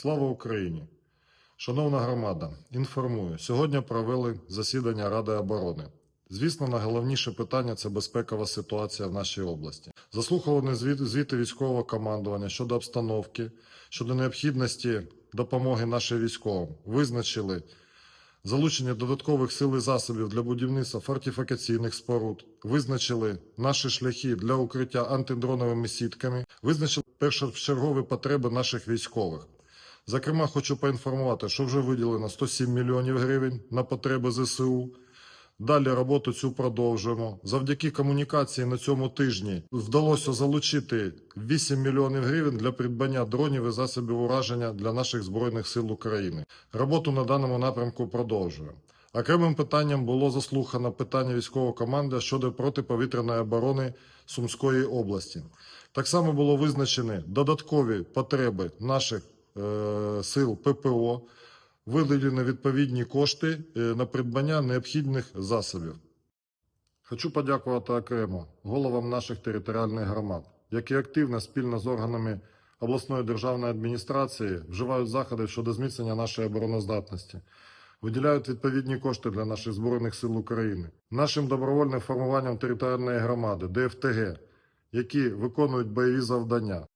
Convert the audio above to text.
Слава Україні! Шановна громада, інформую. Сьогодні провели засідання Ради оборони. Звісно, найголовніше питання це безпекова ситуація в нашій області. Заслуховані звіти військового командування щодо обстановки, щодо необхідності допомоги нашим військовим. Визначили залучення додаткових сил і засобів для будівництва фортифікаційних споруд, визначили наші шляхи для укриття антидроновими сітками, визначили першочергові потреби наших військових. Зокрема, хочу поінформувати, що вже виділено 107 мільйонів гривень на потреби ЗСУ. Далі роботу цю продовжуємо. Завдяки комунікації на цьому тижні вдалося залучити 8 мільйонів гривень для придбання дронів і засобів ураження для наших збройних сил України. Роботу на даному напрямку продовжуємо. Окремим питанням було заслухано питання військового команди щодо протиповітряної оборони Сумської області. Так само було визначені додаткові потреби наших сил ППО, виділені відповідні кошти е, на придбання необхідних засобів. Хочу подякувати окремо головам наших територіальних громад, які активно спільно з органами обласної державної адміністрації вживають заходи щодо зміцнення нашої обороноздатності, виділяють відповідні кошти для наших збройних сил України, нашим добровольним формуванням територіальної громади ДФТГ, які виконують бойові завдання.